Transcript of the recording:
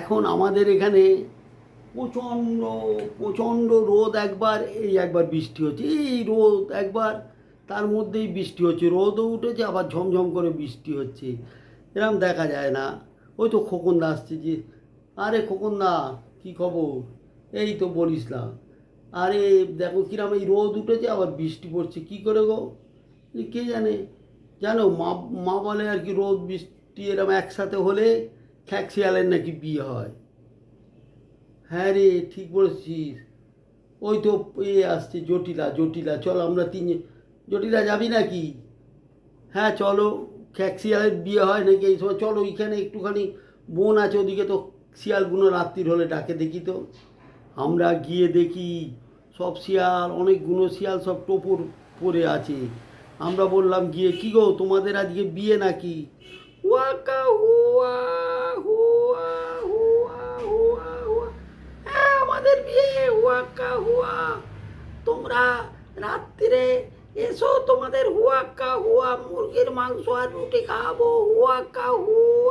এখন আমাদের এখানে প্রচণ্ড প্রচণ্ড রোদ একবার, এই একবার বৃষ্টি হচ্ছে, এই রোদ একবার, তার মধ্যেই বৃষ্টি হচ্ছে, রোদও উঠেছে, আবার ঝমঝম করে বৃষ্টি হচ্ছে, এরম দেখা যায় না। ওই তো খোকনদা আসছে যে, আরে খোকনদা, কী খবর? এই তো বলিস না। আরে দেখো কিরম এই রোদ উঠেছে, আবার বৃষ্টি পড়ছে, কী করে গো? কে জানে? জানো, মা মা বলে আর কি রোদ, বৃষ্টি এরম একসাথে হলে খ্যাকশিয়ালের নাকি বিয়ে হয়? হ্যাঁ রে, ঠিক বলেছিস। ওই তো এ আসছে, জটিলা জটিলা, চল আমরা তিন জটিলা যাবি নাকি? হ্যাঁ চলো খ্যাকশিয়ালের বিয়ে হয় নাকি এই সময়? চলো, ওইখানে একটুখানি বোন আছে ওদিকে তো শিয়ালগুলো রাত্রির হলে ডাকে দেখি তো। আমরা গিয়ে দেখি, সব শিয়াল অনেকগুলো শিয়াল সব টোপর পরে আছে। আমরা বললাম, গিয়ে, কি গো, তোমাদের আজকে বিয়ে নাকি? ওয়াকা হুয়া বিয়ে হুয়াকা হুয়া। তোমরা রাত্রিরে এসো তোমাদের হুয়াক্কা, হুয়া। মুরগির মাংস আর রুটি খাওয়াবো হুয়াক্কা, হুয়া।